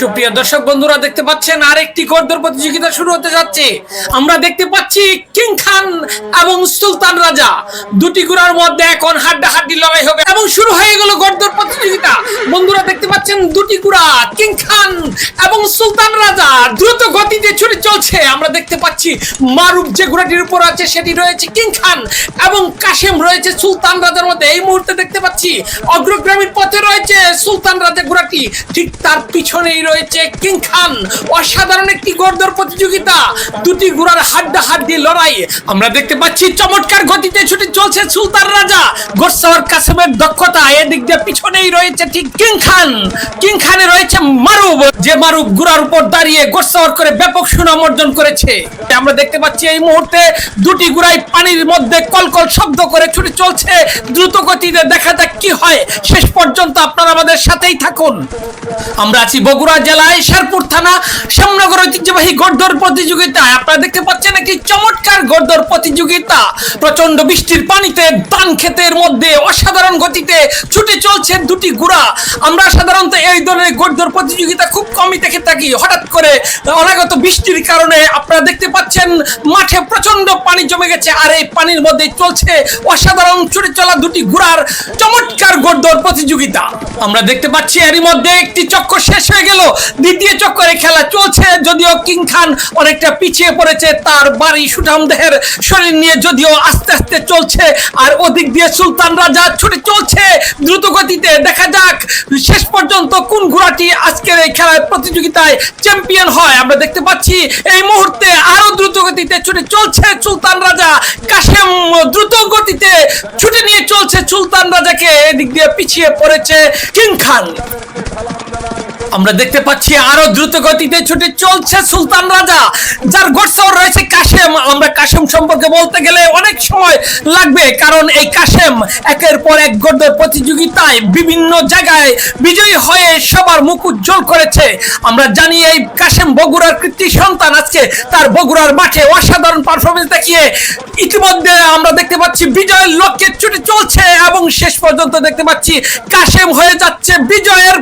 সুপ্রিয় দর্শক বন্ধুরা, দেখতে পাচ্ছেন আরেকটি গর্দর প্রতিযোগিতা শুরু হতে যাচ্ছে। আমরা দেখতে পাচ্ছি কিং খান এবং সুলতান রাজা। দুটি গুড়ার মধ্যে এখন হাড্ডা হাড্ডি লড়াই হবে এবং শুরু হয়ে গেল গর্দর প্রতিযোগিতা। পাচ্ছেন দুটি গুড়া কিং খান এবং সুলতান রাজা, দ্রুত গতিতে ছুটে চলছে। আমরা দেখতে পাচ্ছি মারুফ যে ঘোড়াটির উপর আছে, সেটি রয়েছে কিং খান এবং কাশেম রয়েছে সুলতান রাজার মধ্যে। এই মুহূর্তে দেখতে পাচ্ছি অগ্রগ্রামীর পথে রয়েছে সুলতান রাজা ঘোড়াটি। ঠিক তার পিছনেই রয়েছে কিং খান। অসাধারণ একটি গর্দর প্রতিযোগিতা। দুটি ঘোড়ার হাড্ডা হাড্ডি লড়াই। আমরা দেখতে পাচ্ছি চমৎকার গতিতে ছুটে চলছে সুলতান রাজা। গোরসাওয়ার কাসেমের দক্ষতা এদিক দিয়ে পিছনেই রয়েছে ঠিক কিং খান। কিং খানে রয়েছে মারুব, যে মারুব ঘোড়ার উপর দাঁড়িয়ে গোরসাওয়ার করে ব্যাপক সুনাম অর্জন করেছে। আমরা দেখতে পাচ্ছি এই মুহূর্তে দুটি পানির মধ্যে কলকল শব্দ করে ছুটে চলছে। দ্রুত গতিতে দেখা যাক কি হয়। শেষ পর্যন্ত আপনারা আমাদের সাথেই থাকুন। আমরা আছি বগুড়া জেলায়, শেরপুর থানা, শ্যামনগর ঐতিহ্যবাহী আপনারা দেখতে পাচ্ছেন একটি চমৎকার গড়দর প্রতিযোগিতা। প্রচণ্ড বৃষ্টির পানিতে ধান ক্ষেতের মধ্যে অসাধারণ গতিতে ছুটে চলছে দুটি গুড়া। আমরা সাধারণত এই ধরনের গড়দর প্রতিযোগিতা খুব কমই দেখে থাকি। হঠাৎ করে অনাগত বৃষ্টির কারণে আপনারা দেখতে পাচ্ছেন, মাঠে প্রচণ্ড পানি জমে গেছে আর এই পানির মধ্যে চলছে অসাধারণ ছুটে চলা দুটি ঘোড়ার চমৎকার গড়দর প্রতিযোগিতা। আমরা দেখতে পাচ্ছি এরই মধ্যে একটি চক্কর শেষ হয়ে গেল। দ্বিতীয় চক্করে খেলা চলছে, যদিও কিং খান অনেকটা পিছিয়ে পড়েছে, তার বাড়ি সুঠাম দেহের শরীর নিয়ে যদিও আস্তে আস্তে চলছে আর ওদিক দিয়ে সুলতান রাজা ছুটে চলছে দ্রুত গতিতে দেখা যাক, শেষ পর্যন্ত কোন ঘোড়াটি আজকের এই খেলায় প্রতিযোগিতায় চ্যাম্পিয়ন হয়? আমরা দেখতে পাচ্ছি এই মুহূর্তে আরও দ্রুত গতিতে ছুটে চলছে সুলতান রাজা। কাশেম দ্রুত গতিতে ছুটে নিয়ে চলছে সুলতান রাজাকে। এদিক দিয়ে পিছিয়ে পড়েছে কিং খান। আমরা দেখতে পাচ্ছি আরও দ্রুত গতিতে ছুটে চলছে সুলতান রাজা, যার গোটসাও রয়েছে কাশেম। আমরা কাশেম সম্পর্কে বলতে গেলে অনেক সময় লাগবে, কারণ এই কাশেম একের পর এক গর্দের প্রতিযোগিতায় বিভিন্ন জায়গায় বিজয়ী হয়ে সবার মুখ উজ্জ্বল করেছে। আমরা জানি এই কাশেম বগুড়ার কৃতি সন্তান আজকে তার বগুড়ার মাঠে অসাধারণ পারফরমেন্স দেখিয়ে ইতিমধ্যে আমরা দেখতে পাচ্ছি বিজয়ের লক্ষ্যে ছুটে এবং শেষ পর্যন্ত দেখতে পাচ্ছি কাশেম হয়ে যাচ্ছে, বিজয়ের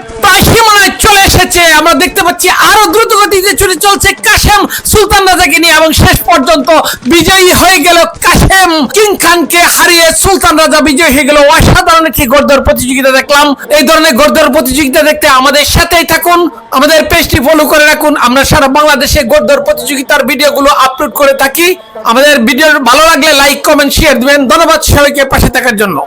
সীমানায় চলে এসেছে। আমরা দেখতে পাচ্ছি আরও দ্রুত গতিতে ছুটে চলছে কাশেম সুলতান রাজাকে নিয়ে এবং শেষ পর্যন্ত বিজয়ী হয়ে গেল কাশেম। কিং খানকে হারিয়ে সুলতান রাজা বিজয়ী হয়ে গেল। অসাধারণ একটি গর্দর প্রতিযোগিতা দেখলাম। এই ধরনের গর্দর প্রতিযোগিতা দেখতে আমাদের সাথেই থাকুন, আমাদের পেজটি ফলো করে রাখুন। আমরা সারা বাংলাদেশে গর্দর প্রতিযোগিতার ভিডিওগুলো আপলোড করে থাকি। আমাদের ভিডিও ভালো লাগলে লাইক কমেন্ট শেয়ার দিবেন। ধন্যবাদ সবাইকে পাশে থাকার জন্য।